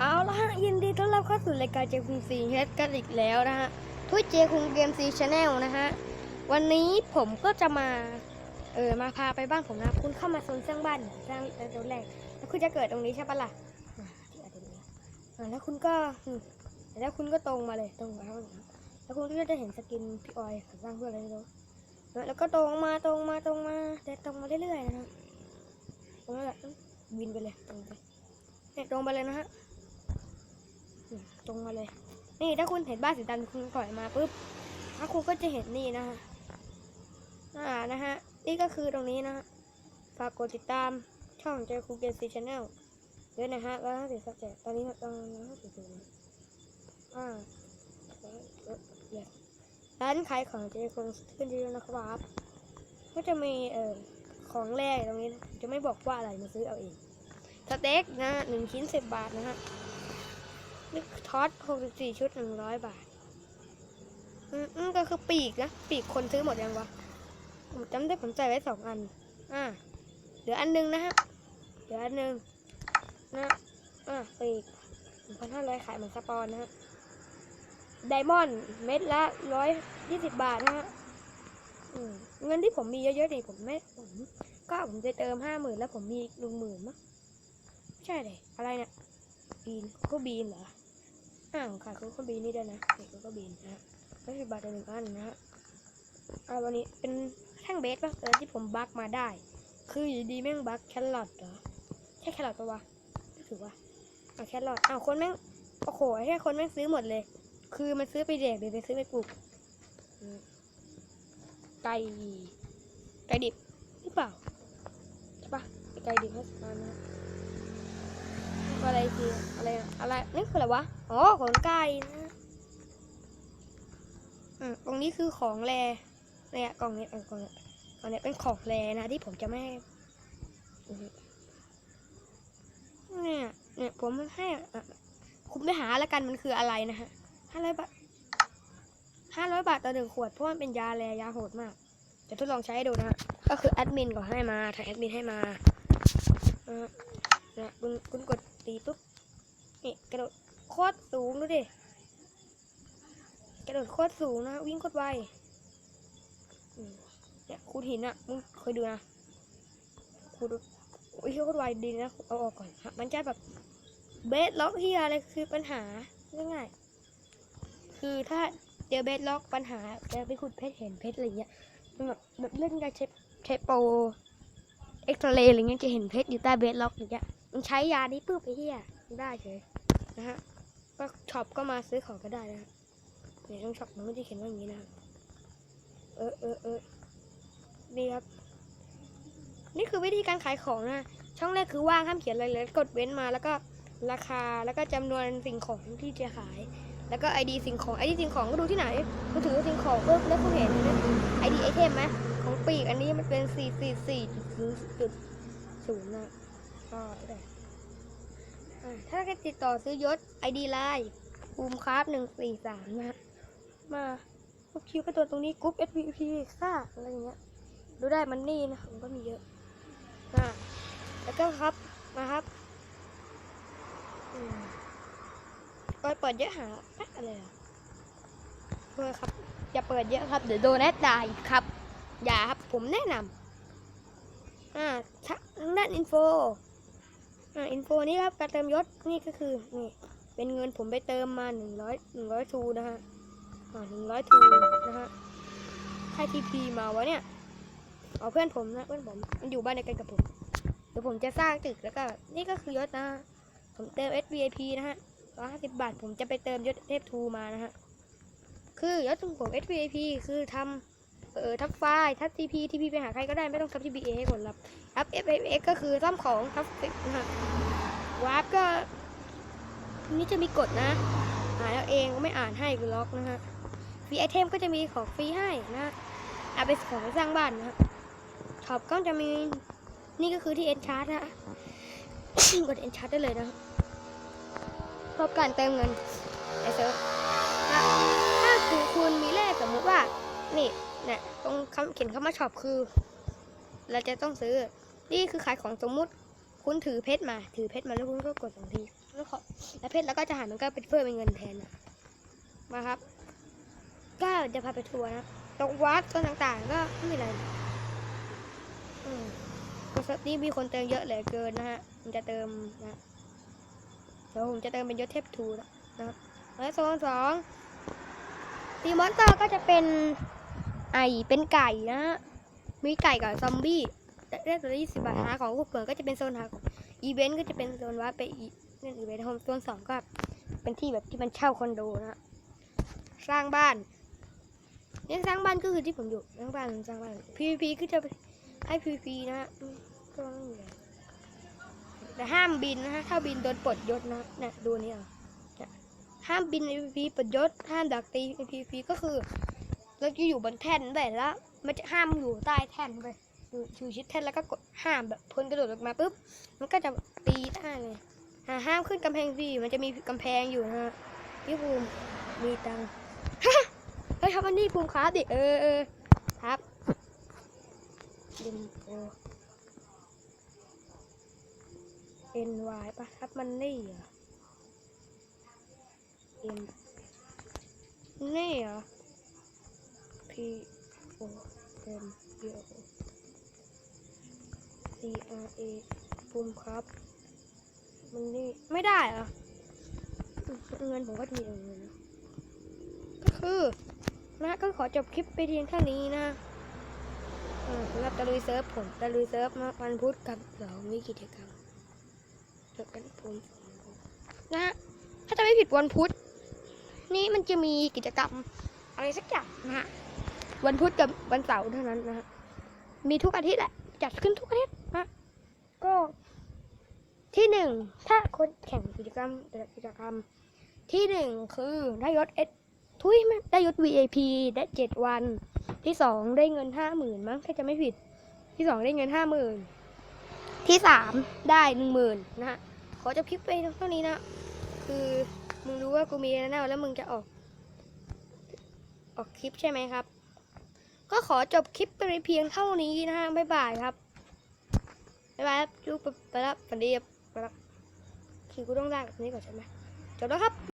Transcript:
เอาละฮะยินดีต้อนรับเข้าสู่รายการเจคุงซีเฮดกันอีกแล้วนะฮะทุยเจคุงเกมซีชาแนลนะฮะวันนี้ผมก็จะมาเออมาพาไปบ้านผมนะคุณเข้ามาโซนสร้างบ้านสร้างแต่ตัวแรกแล้วคุณจะเกิดตรงนี้ใช่ปะล่ะอ่าที่อาจจะมีอ่าแล้วคุณก็อืมแล้วคุณก็ตรงมาเลยตรงมาข้างหลังแล้วคุณก็จะเห็นสกินพี่ออยสร้างเพื่ออะไรไม่รู้แล้วก็ตรงมาตรงมาตรงมาเดินตรงมาเรื่อยๆนะฮะตรงนั้นแหละบินไปเลยตรงไปเนี่ยตรงไปเลยนะฮะ ตรงมาเลย นี่ถ้าคุณเห็นบ้านสีดำคุณถอยมาปุ๊บถ้าคุณก็จะเห็นนี่นะฮะอ่านะฮะ นี่ก็คือตรงนี้นะฮะฝากกดติดตามช่องเจคูเกนซีชาแนลด้วยนะฮะแล้วถ้าติดสักแจกตอนนี้ตอนนี้ห้าสิบสี่อ่าร้านขายของเจคงขึ้นเยอะนะครับ ก็จะมีเอ่อของแรกตรงนี้นะจะไม่บอกว่าอะไรมาซื้อเอาเองสเต็กนะหนึ่งชิ้นสิบบาทนะฮะ นี่ทอด64ชุด100บาทอืมอืมก็คือปีกนะ ปีกคนซื้อหมดยังวะ ผมจำได้ผมใส่ไว้สองอัน อ่าเหลืออันหนึงนะฮะ เหลืออันหนึงนะ อ่าปีก1,500ขายเหมือนสปอนนะฮะ ไดมอนด์เม็ดละ120บบาทนะฮะเงินที่ผมมีเยอะๆนี่ผมไม่ผมก็ผมจะเติมห้าหมื่นแล้วผมมีอีกหนึ่งหมื่นมั้งไม่ใช่เลยอะไรเนี่ยบีนโคบีนเหรอ อ้าวขายโคโคบีนนี่ได้นะนี่โคโคบีนนะฮะร้อยสิบบาทต่อหนึ่งอันนะฮะเอาวันนี้เป็นแท่งเบสป่ะเออที่ผมบักมาได้ คืออยู่ดีแม่งบักแครอทเหรอใช่แครอทปะวะไม่ถือว่าเอาแครอทอ้าวคนแม่งโอ้โหแค่คนแม่งซื้อหมดเลย คือมันซื้อไปแดกหรือไปซื้อไปปลูกไก่ไก่ดิบหรือเปล่าใช่ปะไก่ดิบให้สมานะ อะไรคืออะไรอะไรนี่คืออะไรวะอ๋อขนไก่นะอืมตรงนี้คือของแรเนี่ยกล่องนี้กล่องเนี้ยกล่องเนี้ยเป็นของแรนะที่ผมจะไม่เนี่ยเนี่ยผมให้อะคุณไปหาแล้วกันมันคืออะไรนะฮะห้าร้อยบาทห้าร้อยบาทต่อหนึ่งขวดเพราะมันเป็นยาแรยาโหดมากจะทดลองใช้ดูนะฮะก็คือแอดมินก็ให้มาทางแอดมินให้มาอ่านะคุณคุณกด ตีปุ๊บนี่กระโดดโคตรสูงดูดิกระโดดโคตรสูงนะ วิ่งโคตรไวเนี่ยคูดหินอะมึงเคยดูนะคูดวิ่งโคตรไวดีนะเอาออกก่อนฮะมันจะแบบเบสล็อกที่อะไรคือปัญหาง่ายๆคือถ้าเจอเบสล็อกปัญหาจะไปขุดเพชรเห็นเพชรอะไรเงี้ยมันแบบแบบเล่นการใช้ใช้โปรเอ็กซเรย์อะไรเงี้ยจะเห็นเพชรอยู่ใต้เบสล็อกอย่างเงี้ย มันใช้ยานี้ปุ๊บไอ้เหี้ยได้เฉยนะฮะก็ช็อปก็มาซื้อของก็ได้นะฮะเนี่องช็อปมันไม่ได้เขียนว่าอย่างนี้นะเออเออเออนี่ครับ นี่คือวิธีการขายของนะช่องแรกคือว่างห้ามเขียนอะไรเลยกดเว้นมาแล้วก็ราคาแล้วก็จำนวนสิ่งของที่จะขาย แล้วก็ไอดีสิ่งของไอดีสิ่งของก็ดูที่ไหนมือถือสิ่งของปุ๊บแล้วคุณเห็นนะไอดีไอเทมไหมของปีกอันนี้มันเป็นสี่สี่สี่จุดศูนย์นะ ก็ได้าถ้าจะติดต่อซื้อยศ ID ไลน์บูมคราฟหนึ่งสี่สามนะ มาคิวไปตัวตรงนี้กรุ๊ป SVP ค่าอะไรเงี้ย ดูได้มันนี่นะผมก็มีเยอะอ่าแล้วก็ครับ มาครับอืมก็เปิดเยอะหาแป๊ะอะไรอะเพื่อครับ อย่าเปิดเยอะครับ เดี๋ยวโดนแอดด่าอีกครับ อย่าครับ ผมแนะนำอ่าทะทางด้านอินโฟ อ่าอินโฟนี่ครับการเติมยศนี่ก็คือนี่เป็นเงินผมไปเติมมาหนึ่งร้อยหนึ่งร้อยทูนะฮะอ่าหนึ่งร้อยทูนะฮะใครทีพีมาวะเนี่ยเอาเพื่อนผมนะเพื่อนผมมันอยู่บ้านเดียวกันกับผมเดี๋ยวผมจะสร้างตึกแล้วก็นี่ก็คือยศนะฮะผมเติม SVIP นะฮะร้อยห้าสิบบาทผมจะไปเติมยศเทพทูมานะฮะคือยศของผม SVIP คือทำ เออทับไฟล์ทับ TP TP ไปหาใครก็ได้ไม่ต้องทับ TBA ให้ผลลัพธ์ทับ FFX ก็คือซ่อมของทับฟิกนะวาร์ปก็นี่จะมีกฎนะอ่านเอาเองไม่อ่านให้คือล็อกนะฮะฟรีไอเทมก็จะมีของฟรีให้นะฮะเอาไปของสร้างบ้านนะฮะช็อปก็จะมีนี่ก็คือที่เอ็นชาร์ตนะกดเอ็นชาร์ตได้เลยนะฮะรอบการเติมเงินไอเซิร์ถ้าคุณมีเลขสมมติว่านี่ เนี่ยตรงคำเขียนคำว่าช็อปคือ เราจะต้องซื้อ นี่คือขายของสมมุติ คุณถือเพชรมา ถือเพชรมาแล้วคุณก็กดสองทีแล้วขอแล้วเพชรแล้วก็จะหารมันก็เป็นเพิ่มเป็นเงินแทนนะมาครับ ก็จะพาไปทัวร์นะตรงวัดต้นต่างๆ ก็ไม่มีอะไรอืมบริษัทนี้มีคนเติมเยอะเหลือเกินนะฮะมันจะเติมนะเดี๋ยวผมจะเติมเป็นยศเทพทูนะนะครับแล้วโซนสองตีมอนเตอร์ก็จะเป็น ไอเป็นไก่นะ มีไก่กับซอมบี้ได้ได้ตัวละยี่สิบบาทหาของพวกเปิดก็จะเป็นโซนหาอีเวนต์ก็จะเป็นโซนวัดไปอีกนั่นอีเวนต์โฮมโซนสองก็เป็นที่แบบที่มันเช่าคอนโดนะฮะสร้างบ้านเนี่ยสร้างบ้านก็คือที่ผมอยู่สร้างบ้านสร้างบ้าน PVP ก็จะให้ PVP นะฮะก็ไม่มีแต่ห้ามบินนะฮะถ้าบินโดนปลดยศนะเนี่ยดูนี่อาเนี่ยห้ามบินใน PVP ปลดยศห้ามดักตีใน PVP ก็คือ เราจะอยู่บนแท่นไปแล้ว มันจะห้ามอยู่ใต้แท่นไปอยู่อชิดแท่นแล้วก็กดห้ามแบบพ้นกระโดดลงมาปุ๊บ มันก็จะตีได้เลยอ่าห้ามขึ้นกำแพงสิมันจะมีกำแพงอยู่นะฮะพี่ภูมิมีตังค์เฮ้ยครับอันนี้ภูมิครับดิเออเออครับดิมโอเอ็นวายปะครับมันนี่เหรอเอ็นนี่เหรอ O M B O C R A ภูมิครับ มันนี่ไม่ได้เหรอเงินผมก็มีเงินก็คือนะก็ขอจบคลิปไปเพียงเท่านี้นะเออสำหรับตะลุยเซิร์ฟผมตะลุยเซิร์ฟนะวันพุธกับเสาร์มีกิจกรรมเจอกันผมนะฮะถ้าจะไม่ผิดวันพุธ นี่มันจะมีกิจกรรม อะไรสักอย่างนะฮะวันพุธกับวันเสาร์เท่านั้นนะฮะมีทุกอาทิตย์แหละ จัดขึ้นทุกอาทิตย์นะก็ที่หนึ่งถ้าคนแข่งกิจกรรมแต่ละกิจกรรม ที่หนึ่งคือได้ยศเอสทุยไม่ได้ยศ VIP ได้เจ็ดวัน ที่สองได้เงินห้าหมื่นมั้งถ้าจะไม่ผิด ที่สองได้เงินห้าหมื่นที่สามได้หนึ่งหมื่นนะฮะขอจบคลิปไปเท่านี้นะ คือมึงรู้ว่ากูมีแน่แล้วมึงจะออก ออกคลิปใช่ไหมครับ ก็ขอจบคลิปไปเพียงเท่านี้นะฮะบ๊ายบายครับบ๊ายบายครับยูไปแล้วฝัสดีครับไปแล้วกูต้องได้แบบนี้ก่อนใช่ไหมจบแล้วครับ